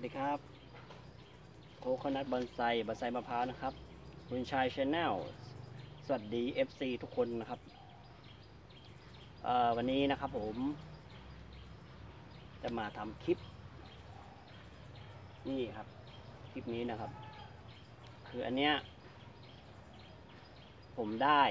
วัสดีครับโคคนัทบอนไซบอนไซมะพร้าวนะครับคุณชายชาแนลสวัสดี FC ทุกคนนะครับวันนี้นะครับผม จะมาทำคลิป นี่ครับ คลิปนี้นะครับ คืออันเนี้ย ผมได้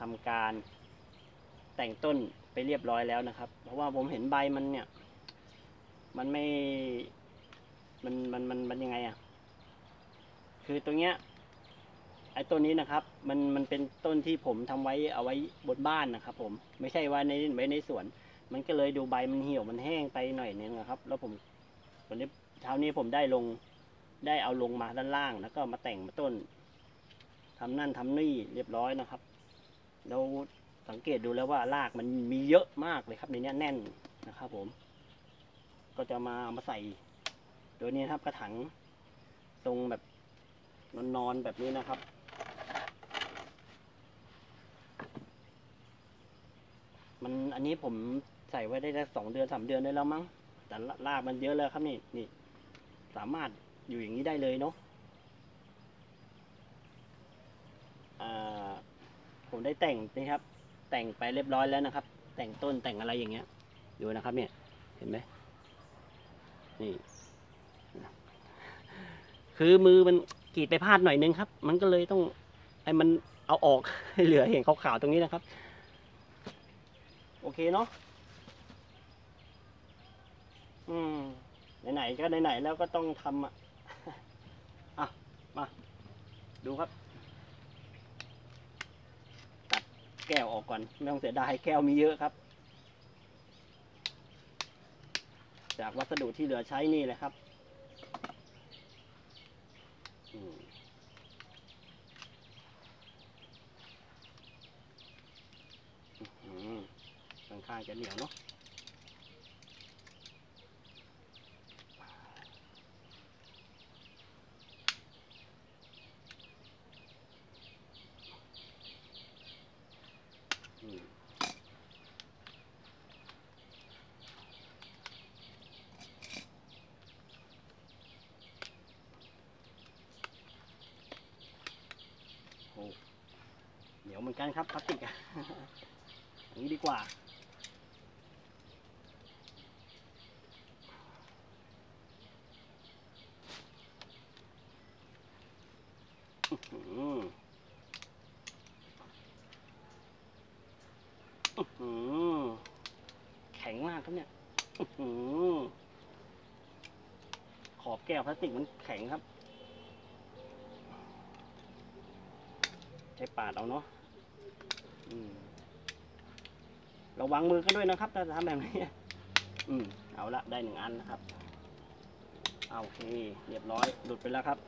ทำการแต่งต้นไปเรียบร้อยแล้วนะครับ เพราะว่าผมเห็นใบมันเนี่ย มันไม่ มันมันมันมันยังไงอะ่ะ คือตรงเนี้ย ไอ้ต้นนี้นะครับ มันมันเป็นต้นที่ผมทำไว้เอาไว้บนบ้านนะครับ ผม ไม่ใช่ว่าในไว้ในสวน มันก็เลยดูใบมันเหี่ยวมันแห้งไปหน่อยนึงนะครับ แล้วผมวันนี้เช้านี้ผมได้ลง ได้เอาลงมาด้านล่าง แล้วก็มาแต่งมาต้นทำนั่นทำนี่เรียบร้อยนะครับ แล้วสังเกตดูแล้วว่ารากมันมีเยอะมากเลยครับในเนี้ยแน่นนะครับ ผม ก็จะมาเอามาใส่โดยนี้นะครับกระถางทรงแบบนอนๆแบบนี้นะครับ มันอันนี้ผมใส่ไว้ได้ได้สองเดือนสามเดือนได้แล้วมั้ง แต่รากมันเยอะแล้วครับนี่นี่ สามารถอยู่อย่างนี้ได้เลยเนาะอ่าผมได้แต่งนี่ครับ แต่งไปเรียบร้อยแล้วนะครับ แต่งต้นแต่งอะไรอย่างเงี้ย ดูนะครับเนี่ย เห็นไหม นี่คือมือมันกรีดไปพลาดหน่อยนึงครับ มันก็เลยต้องไอ้มันเอาออกให้เหลือเห็นขาวๆตรงนี้นะครับ โอเคเนาะอืมไหนๆก็ไหนๆแล้วก็ต้องทำอะอะมาดูครับตัดแก้วออกก่อนไม่ต้องเสียดายแก้วมีเยอะครับ จากวัสดุที่เหลือใช้นี่แหละครับค่อนข้างจะเหนียวเนาะ อืมโอ้เหนี ยวเหมือนกันครับพลาสติกอะอย่างนี้ดีกว่าอื้อหืออื้อหือแข็งมากครับเนี่ยขอบแก้วพลาสติกมันแข็งครับ ใช้ปาดเอาเนาะ ระวังมือกันด้วยนะครับถ้าทำแบบนี้อืมเอาละได้หนึ่งอันนะครับเอาโอเคเรียบร้อยหลุดไปแล้วครับ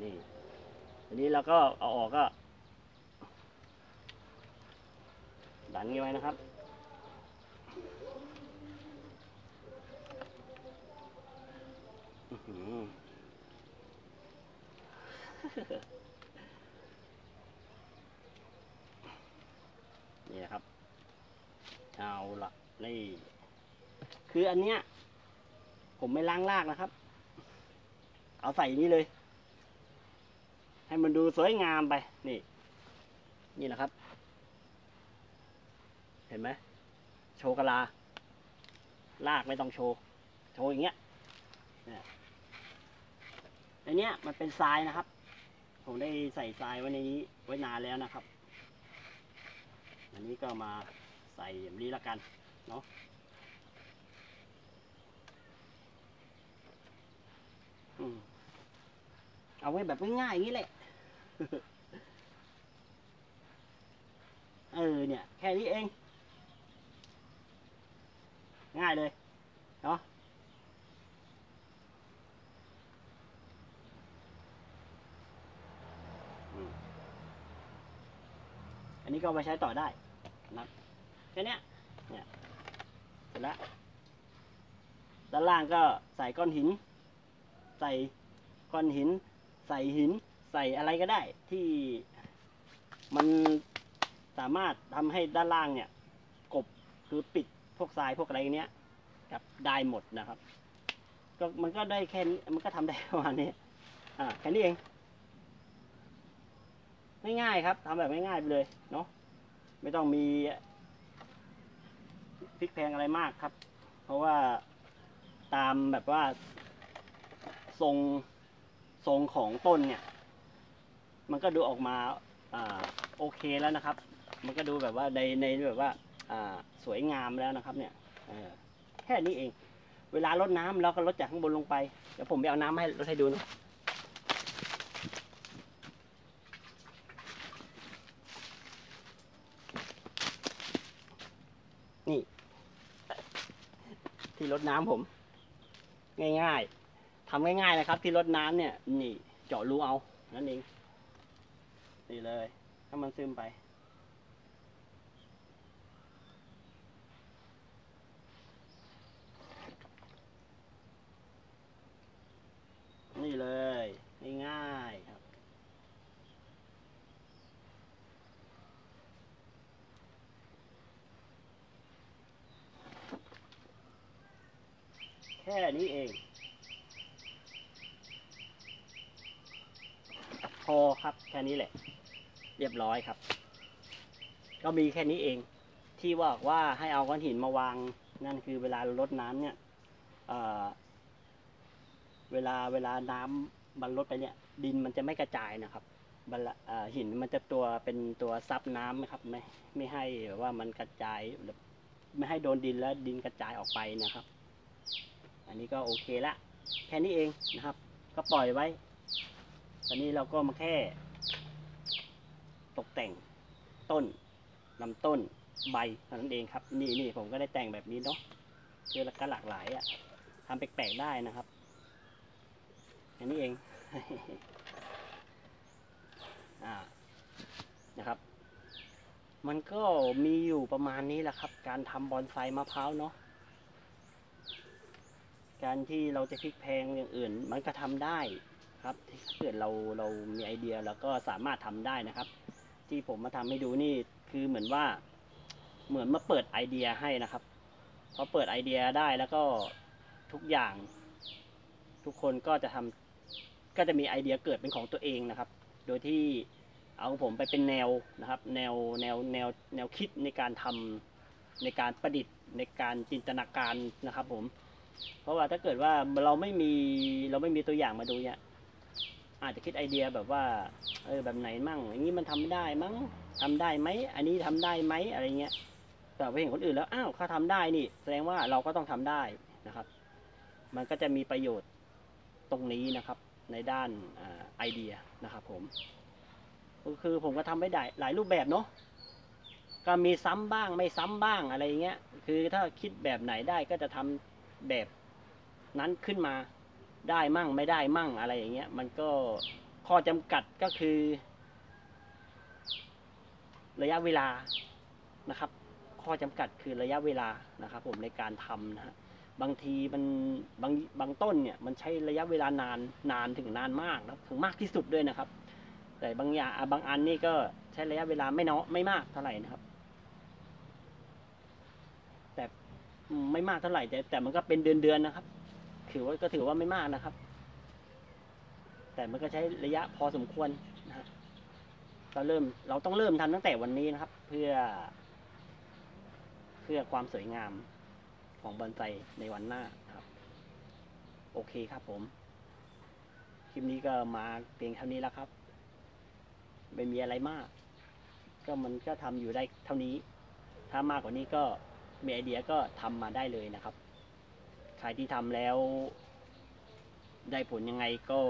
นี่ทีนี้เราก็เอาออกก็ ดันงี้ไว้นะครับอือหือ นี่นะครับ เอาละนี่ คืออันเนี้ย ผมไม่ล้างรากนะครับ เอาใส่นี้เลย ให้มันดูสวยงามไป นี่ นี่นะครับ เห็นไหมโชกะลาลากไม่ต้องโชว์ โชว์อย่างเงี้ยเนี่ยในเนี้ยมันเป็นทรายนะครับ ผมได้ใส่ทรายไว้ในนี้ไว้นานแล้วนะครับ อันนี้ก็มาใส่แบบนี้ละกันเนาะอืม เอาไว้แบบง่ายๆอย่างนี้แหละ เออเนี่ย แค่นี้เอง ง่ายเลย เนาะอันนี้ก็ไปใช้ต่อได้นะแค่นี้เนี่ย เสร็จแล้ว ด้านล่างก็ใส่ก้อนหิน ใส่ก้อนหิน ใส่หิน ใส่อะไรก็ได้ ที่มันสามารถทำให้ด้านล่างเนี่ย กบคือปิดพวกทรายพวกอะไรเนี้ยครับได้หมดนะครับ ก็มันก็ได้แค่นี้มันก็ทำได้ประมาณนี้อ่าแค่นี้เองง่ายๆครับทำแบบง่ายๆไปเลยเนาะไม่ต้องมีพลิกแพงอะไรมากครับ เพราะว่าตามแบบว่า ทรงทรงของต้นเนี่ย มันก็ดูออกมาอโอเคแล้วนะครับ มันก็ดูแบบว่าในในแบบว่าสวยงามแล้วนะครับ เนี่ยแค่นี้เอง เวลาลดน้ำเราก็ลดจากข้างบนลงไปเดี๋ยวผมไปเอาน้ำให้ลดให้ดูนะนี่ ที่รดน้ำผม ง่ายๆ ทำง่ายๆนะครับ ที่รดน้ำเนี่ย นี่เจาะรูเอานั่นเองนี่เลยถ้ามันซึมไปนี่เลยง่ายๆครับ แค่นี้เอง พ อครับแค่นี้แหละ เรียบร้อยครับ ก็มีแค่นี้เองที่ว่าว่าให้เอาก้อนหินมาวางนั่นคือเวลาลดน้ำเนี่ยเเวลาเวลาน้ำมันลดไปเนี่ยดินมันจะไม่กระจายนะครับหินมันจะตัวเป็นตัวซับน้ำนะครับไม่ไม่ให้แบบว่ามันกระจายไม่ให้โดนดินแล้วดินกระจายออกไปนะครับ อันนี้ก็โอเคละแค่นี้เองนะครับ ก็ปล่อยไว้ ตอนนี้เราก็มาแค่ ตกแต่งต้นลำต้นใบเท่านั้นเองครับ นี่นี่ผมก็ได้แต่งแบบนี้เนาะคือก็หลากหลายอะ่ะทำแปลกๆได้นะครับแค่นี้เองอ่านะครับ มันก็มีอยู่ประมาณนี้แหละครับ การทำบอนไซมะพร้าวเนาะการที่เราจะพลิกแพงอย่างอื่น มันก็ทำได้ ครับถ้าเกิดเราเรามีไอเดียเราก็สามารถทำได้นะครับ ที่ผมมาทำให้ดูนี่คือเหมือนว่า เหมือนมาเปิดไอเดียให้นะครับพอเปิดไอเดียได้แล้วก็ทุกอย่าง ทุกคนก็จะทำก็จะมีไอเดียเกิดเป็นของตัวเองนะครับ โดยที่เอาผมไปเป็นแนวนะครับ แนวแนวแนวแนวคิดในการทำในการประดิษฐ์ในการจินตนาการนะครับผม เพราะว่าถ้าเกิดว่าเราไม่มีเราไม่มีตัวอย่างมาดูเนี่ย อาจจะคิดไอเดียแบบว่า เออแบบไหนมั่ง อย่างนี้มันทำได้มั้งทำได้ไหม อันนี้ทำได้ไหมอะไรเงี้ย แต่ไปเห็นคนอื่นแล้ว อ้าวเขาทำได้นี่ แสดงว่าเราก็ต้องทำได้นะครับ มันก็จะมีประโยชน์ตรงนี้นะครับ ในด้านอไอเดียนะครับผม ก็คือผมก็ทำไม่ได้หลายรูปแบบเนาะ ก็มีซ้ำบ้างไม่ซ้ำบ้างอะไรเงี้ย คือถ้าคิดแบบไหนได้ก็จะทำแบบนั้นขึ้นมา ได้มั่งไม่ได้มั่งอะไรอย่างเงี้ย มันก็ข้อจำกัดก็คือ ระยะเวลานะครับ ข้อจำกัดคือระยะเวลานะครับ ผมในการทำนะฮะบางทีมันบางบางต้นเนี่ยมันใช้ระยะเวลานานนานถึงนานมากนะถึงมากที่สุดด้วยนะครับ แต่บางอย่างบางอันนี่ก็ใช้ระยะเวลาไม่น้อยไม่มากเท่าไหร่นะครับ แต่ไม่มากเท่าไหร่แต่แต่มันก็เป็นเดือนเดือนนะครับ ถือว่าก็ถือว่าไม่มากนะครับ แต่มันก็ใช้ระยะพอสมควรนะฮะเราเริ่มเราต้องเริ่มทำตั้งแต่วันนี้นะครับ เพื่อ เพื่อความสวยงามของบอนไซในวันหน้าครับ โอเคครับผม คลิปนี้ก็มาเพียงเท่านี้แล้วครับ ไม่มีอะไรมาก ก็มันก็ทำอยู่ได้เท่านี้ ถ้ามากกว่านี้ก็มีไอเดียก็ทำมาได้เลยนะครับ ใครที่ทำแล้ว ได้ผลยังไงก็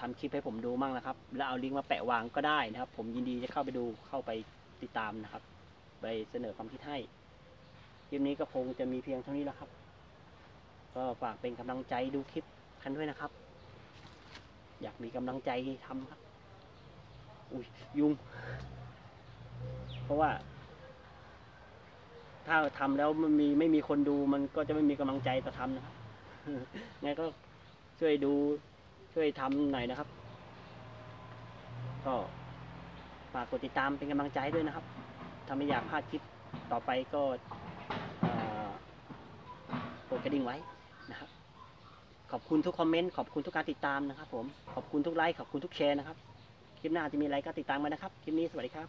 ทำคลิปให้ผมดูมั่งนะครับ แล้วเอาลิงก์มาแปะวางก็ได้นะครับ ผมยินดีจะเข้าไปดูเข้าไปติดตามนะครับ ไปเสนอความคิดให้คลิปนี้ก็คงจะมีเพียงเท่านี้แล้วครับ ก็ฝากเป็นกำลังใจดูคลิปกันด้วยนะครับ อยากมีกำลังใจทำครับ อุ้ยยุง เพราะว่า ถ้าทำแล้วมันมีไม่มีคนดูมันก็จะไม่มีกำลังใจต่อทำนะครับงั้นก็ช่วยดูช่วยทำหน่อยนะครับ ก็ฝากกดติดตามเป็นกำลังใจด้วยนะครับถ้าไม่อยากพลาดคลิปต่อไปก็กดกระดิ่งไว้นะครับ ขอบคุณทุกคอมเมนต์ขอบคุณทุกการติดตามนะครับ ผมขอบคุณทุกไลค์ขอบคุณทุกแชร์นะครับ คลิปหน้าจะมีอะไรก็ติดตามมานะครับ คลิปนี้สวัสดีครับ